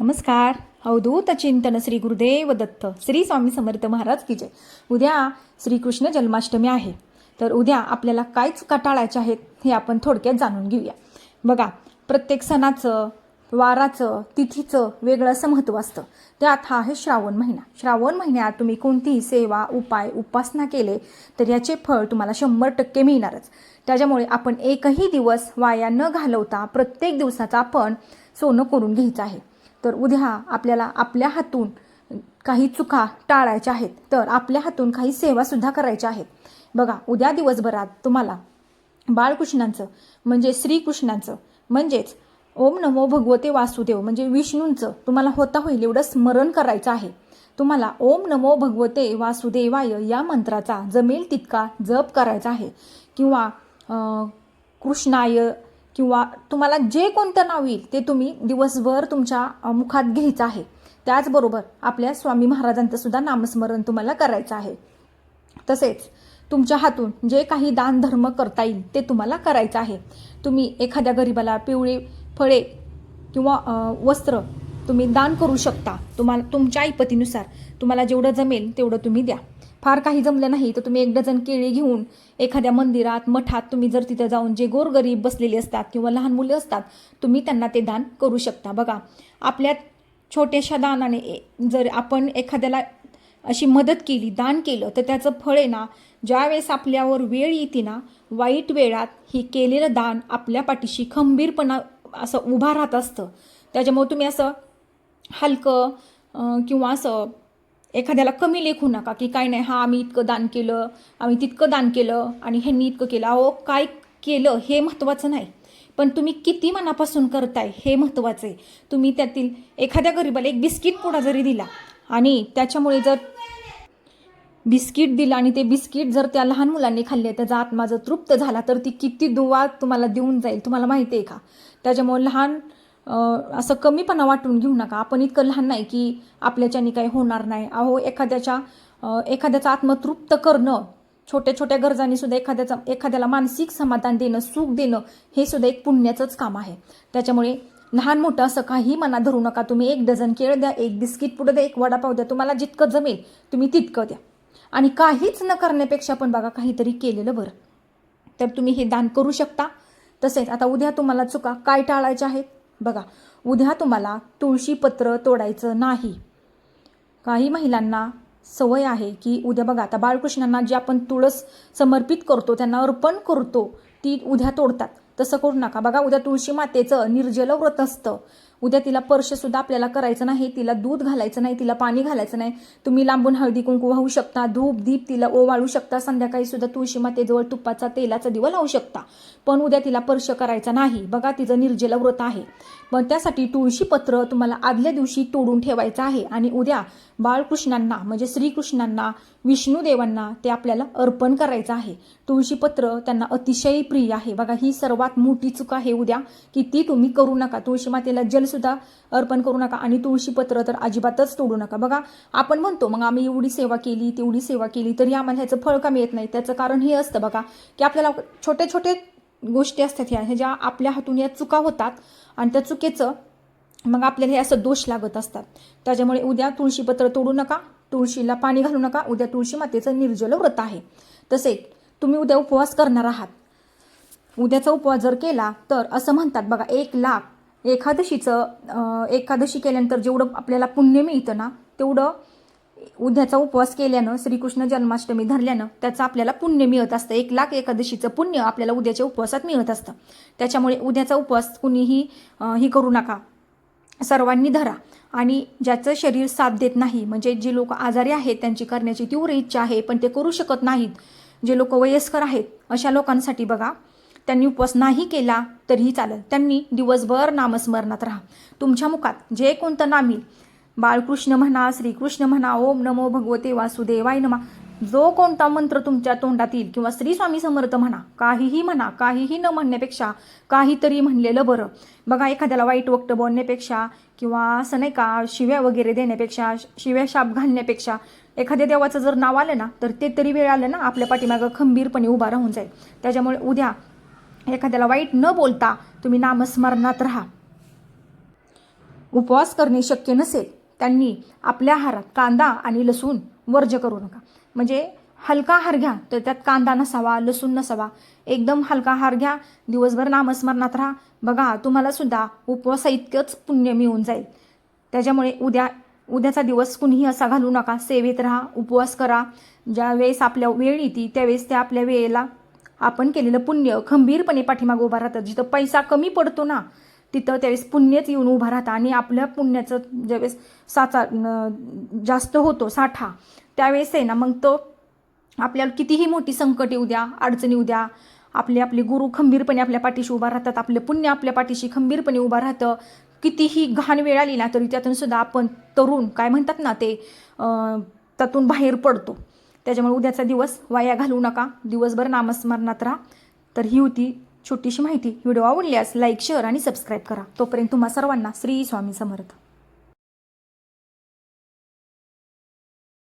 नमस्कार. अवधूत चिंतन श्री गुरुदेव दत्त श्री स्वामी समर्थ महाराज की जय. उद्या श्रीकृष्ण जन्माष्टमी आहे. तर उद्या आपल्याला काय चुका टाळायच्या आहेत हे आपण थोडक्यात जाणून घेऊया. बघा प्रत्येक सणाचं वाराचं तिथीचं वेगळं असं महत्त्व असतं. त्यात हा आहे श्रावण महिना. श्रावण महिन्यात तुम्ही कोणतीही सेवा उपाय उपासना केले तर याचे फळ तुम्हाला शंभर टक्के मिळणारच. त्याच्यामुळे आपण एकही दिवस वाया न घालवता प्रत्येक दिवसाचा आपण सोनं करून घ्यायचं आहे. तर उद्या आपल्याला आपल्या हातून काही चुका टाळायच्या आहेत. तर आपल्या हातून काही सेवासुद्धा करायच्या आहेत. बघा उद्या दिवसभरात तुम्हाला बाळकृष्णांचं म्हणजे श्रीकृष्णांचं म्हणजेच ओम नमो भगवते वासुदेव म्हणजे विष्णूंचं तुम्हाला होता होईल एवढं स्मरण करायचं आहे. तुम्हाला ओम नमो भगवते वासुदेवाय या मंत्राचा जमेल तितका जप करायचा आहे. किंवा कृष्णाय किंवा तुम्हाला जे कोणतं नाव येईल ते तुम्ही दिवसभर तुमच्या मुखात घ्यायचं आहे. त्याचबरोबर आपल्या स्वामी महाराजांचं सुद्धा नामस्मरण तुम्हाला करायचं आहे. तसेच तुमच्या हातून जे काही दान धर्म करता येईल ते तुम्हाला करायचं आहे. तुम्ही एखाद्या गरिबाला पिवळी फळे किंवा वस्त्र तुम्ही दान करू शकता. तुम्हाला तुमच्या ऐपतीनुसार तुम्हाला जेवढं जमेल तेवढं तुम्ही द्या. फार काही जमलं नाही तर तुम्ही एक डझन केळी घेऊन एखाद्या मंदिरात मठात तुम्ही जर तिथं जाऊन जे गोरगरीब बसलेले असतात किंवा लहान मुले असतात तुम्ही त्यांना ते दान करू शकता. बघा आपल्या छोट्याशा दानाने ए- जर आपण एखाद्याला अशी मदत केली दान केलं तर त्याचं फळ आहे ना ज्यावेळेस आपल्यावर वेळ येते ना वाईट वेळात ही केलेलं दान आपल्या पाठीशी खंबीरपणा असं उभा राहत असतं. त्याच्यामुळे तुम्ही असं हलकं किंवा असं एखाद्याला कमी लेखू नका की काय नाही हा आम्ही इतकं दान केलं आम्ही तितकं दान केलं आणि ह्यांनी इतकं केलं. अहो काय केलं हे महत्त्वाचं नाही. पण तुम्ही किती मनापासून करताय हे महत्त्वाचं आहे. तुम्ही त्यातील एखाद्या गरीबाला एक बिस्किट पुडा जरी दिला आणि त्याच्यामुळे जर बिस्किट दिलं आणि ते बिस्किट जर त्या लहान मुलांनी खाल्ले त्याचा आत्मा जर तृप्त झाला तर ती किती दुवा तुम्हाला देऊन जाईल तुम्हाला माहिती आहे का? त्याच्यामुळे लहान असं कमीपणा वाटून घेऊ नका. आपण इतकं लहान नाही की आपल्याच्यानी काही होणार नाही. अहो एखाद्याच्या एखाद्याचं आत्मतृप्त करणं छोट्या छोट्या गरजांनी सुद्धा एखाद्याचा एखाद्याला मानसिक समाधान देणं सुख देणं हे सुद्धा एक पुण्याचंच काम आहे. त्याच्यामुळे लहान मोठं असं काही मना धरू नका. तुम्ही एक डझन केळ द्या एक बिस्किट पुढं द्या एक वडापाव द्या. तुम्हाला जितकं जमेल तुम्ही तितकं द्या. आणि काहीच न करण्यापेक्षा पण बघा काहीतरी केलेलं बरं. तर तुम्ही हे दान करू शकता. तसेच आता उद्या तुम्हाला चुका काय टाळायच्या आहेत? बघा उद्या तुम्हाला तुळशी पत्र तोडायचं नाही. काही महिलांना सवय आहे की उद्या बघा आता बाळकृष्णांना जी आपण तुळस समर्पित करतो त्यांना अर्पण करतो ती उद्या तोडतात. तसं करू नका. बघा उद्या तुळशी मातेचं निर्जल व्रत असतं. उद्या तिला स्पर्शसुद्धा आपल्याला करायचं नाही तिला दूध घालायचं नाही तिला पाणी घालायचं नाही. तुम्ही लांबून हळदी कुंकू वाहू शकता धूप दीप तिला ओवाळू शकता संध्याकाळी सुद्धा तुळशी मातेजवळ तुपाचा तेलाचा दिवा लावू शकता. पण उद्या तिला स्पर्श करायचा नाही. बघा तिचं निर्जला व्रत आहे. पण त्यासाठी तुळशी पत्र तुम्हाला आदल्या दिवशी तोडून ठेवायचं आहे. आणि उद्या बाळकृष्णांना म्हणजे श्रीकृष्णांना विष्णुदेवांना ते आपल्याला अर्पण करायचं आहे. तुळशी पत्र त्यांना अतिशय प्रिय आहे. बघा ही सर्वात मोठी चूक आहे उद्या की ती तुम्ही करू नका. तुळशी मातेला जलसुद्धा अर्पण करू नका आणि तुळशी पत्र तर अजिबातच तोडू नका. बघा आपण म्हणतो मग आम्ही एवढी सेवा केली तेवढी सेवा केली तरी आम्हाला ह्याचं फळ का मिळत नाही? त्याचं कारण हे असतं बघा की आपल्याला छोटे छोटे गोष्टी असतात ह्या ह्या ज्या आपल्या हातून या चुका होतात आणि त्या चुकीचं मग आपल्याला हे असं दोष लागत असतात. त्याच्यामुळे उद्या तुळशीपत्र तोडू नका तुळशीला पाणी घालू नका उद्या तुळशी मातेचं निर्जल व्रत आहे. तसे तुम्ही उद्या उपवास करणार आहात. उद्याचा उपवास जर केला तर असं म्हणतात बघा एक लाख एकादशीचं एकादशी केल्यानंतर जेवढं आपल्याला पुण्य मिळतं ना तेवढं उद्याचा उपवास केल्यानं श्रीकृष्ण जन्माष्टमी धरल्यानं त्याचं आपल्याला पुण्य मिळत असतं. एक लाख एकादशीचं पुण्य आपल्याला उद्याच्या उपवासात मिळत असतं. त्याच्यामुळे उद्याचा उपवास कुणीही ही करू नका. सर्वांनी धरा. आणि ज्याचं शरीर साथ देत नाही म्हणजे जे लोक आजारी आहेत त्यांची करण्याची तीव्र इच्छा आहे पण ते करू शकत नाहीत. जे लोक वयस्कर आहेत अशा लोकांसाठी बघा त्यांनी उपवास नाही केला तरीही चालेल. त्यांनी दिवसभर नामस्मरणात राहा. तुमच्या मुखात जे कोणतं नाम येईल बाळकृष्ण म्हणा श्रीकृष्ण म्हणा ओम नमो भगवते वासुदेवाय नमा. जो कोणता मंत्र तुमच्या तोंडात येईल किंवा श्री स्वामी समर्थ म्हणा काहीही म्हणा काहीही न म्हणण्यापेक्षा काहीतरी म्हणलेलं बरं. बघा एखाद्याला वाईट वक्त बोलण्यापेक्षा किंवा असं नाही का शिव्या वगैरे देण्यापेक्षा शिव्या शाप घालण्यापेक्षा एखाद्या देवाचं जर नाव आलं ना तर ते तरी वेळ आलं ना आपल्या पाठीमागं खंबीरपणे उभा राहून जाईल. त्याच्यामुळे उद्या एखाद्याला वाईट न बोलता तुम्ही नामस्मरणात राहा. उपवास करणे शक्य नसेल त्यांनी आपल्या आहारात कांदा आणि लसूण वर्ज करू नका. म्हणजे हलका आहार घ्या तर त्यात कांदा नसावा लसूण नसावा. एकदम हलका आहार घ्या दिवसभर नामस्मरणात राहा. बघा तुम्हाला सुद्धा उपवासा इतकंच पुण्य मिळून जाईल. त्याच्यामुळे उद्या उद्याचा दिवस कुणीही असा घालू नका. सेवेत राहा उपवास करा. ज्या वेळेस आपल्या वेळ येते त्यावेळेस त्या आपल्या वेळेला आपण केलेलं पुण्य खंबीरपणे पाठीमागं उभा राहतं. जिथं पैसा कमी पडतो ना तिथं त्यावेळेस पुण्यच येऊन उभा राहतं आणि आपल्या पुण्याचं ज्यावेळेस साचा जास्त होतो साठा त्यावेळेस आहे ना मग तो आपल्याला कितीही मोठी संकट येऊ द्या अडचणी येऊ द्या आपले आपले गुरु खंबीरपणे आपल्या पाठीशी उभा राहतात आपले पुण्य आपल्या पाठीशी खंबीरपणे उभा राहतं कितीही घाण वेळ आली ना तरी त्यातून सुद्धा आपण तरुण काय म्हणतात ना ते त्यातून बाहेर पडतो. त्याच्यामुळे उद्याचा दिवस वाया घालवू नका दिवसभर नामस्मरणात राहा. तर ही होती छोटीशी माहिती व्हिडिओ आवडल्यास लाईक शेअर आणि सबस्क्राईब करा. तोपर्यंत तुम्हा सर्वांना श्री स्वामी समर्थ.